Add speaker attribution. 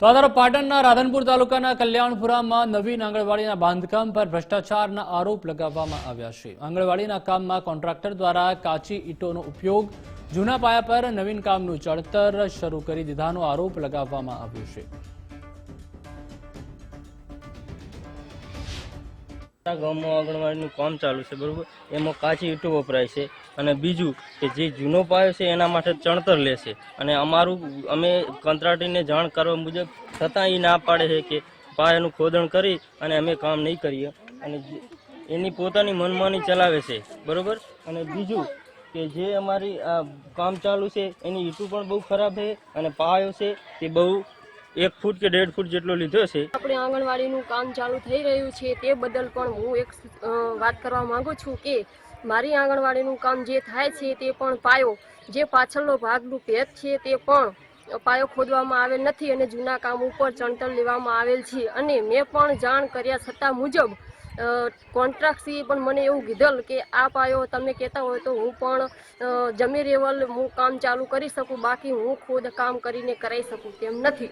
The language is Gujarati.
Speaker 1: તો આ પાટણના રાધનપુર તાલુકાના કલ્યાણપુરામાં નવીન આંગણવાડીના બાંધકામ પર ભ્રષ્ટાચારના આરોપ લગાવવામાં આવ્યા છે. આંગણવાડીના કામમાં કોન્ટ્રાક્ટર દ્વારા કાચી ઈંટોનો ઉપયોગ, જૂના પાયા પર નવીન કામનું ચડતર શરૂ કરી દીધાનો આરોપ લગાવવામાં આવ્યો છે.
Speaker 2: ગામમાં આંગણવાડીનું કામ ચાલુ છે, બરાબર? એમાં કાચી ઈંટો વપરાય છે અને બીજું કે જે જૂનો પાયો છે એના માટે ચણતર લેશે અને અમારું, અમે કંત્રાટીને જાણ કરવા મુજબ છતાં એ ના પાડે છે કે પાયાનું ખોદણ કરી અને અમે કામ નહીં કરીએ. અને એની પોતાની મનમાની ચલાવે છે, બરાબર? અને બીજું કે જે અમારી આ કામ ચાલુ છે, એની ઈંટું પણ બહુ ખરાબ છે અને પાયો છે તે બહુ એક ફૂટ કે દેઢ ફૂટ જેટલો લીધો છે.
Speaker 3: આપણે આંગણવાડીનું કામ ચાલુ થઈ રહ્યું છે તે બદલ પણ હું એક વાત કરવા માંગુ છું કે મારી આંગણવાડીનું કામ જે થાય છે તે પણ પાયો, જે પાછળનો ભાગનું ભેદ છે તે પણ પાયો ખોદવામાં આવેલ નથી અને જૂના કામ ઉપર ચણતર લેવામાં આવેલ છે. અને મેં પણ જાણ કર્યા છતાં મુજબ કોન્ટ્રાક્ટસીએ પણ મને એવું કીધેલ કે આ પાયો તમે કહેતા હોય તો હું પણ જમી રેવલ હું કામ ચાલુ કરી શકું, બાકી હું ખુદ કામ કરીને કરાવી શકું તેમ નથી.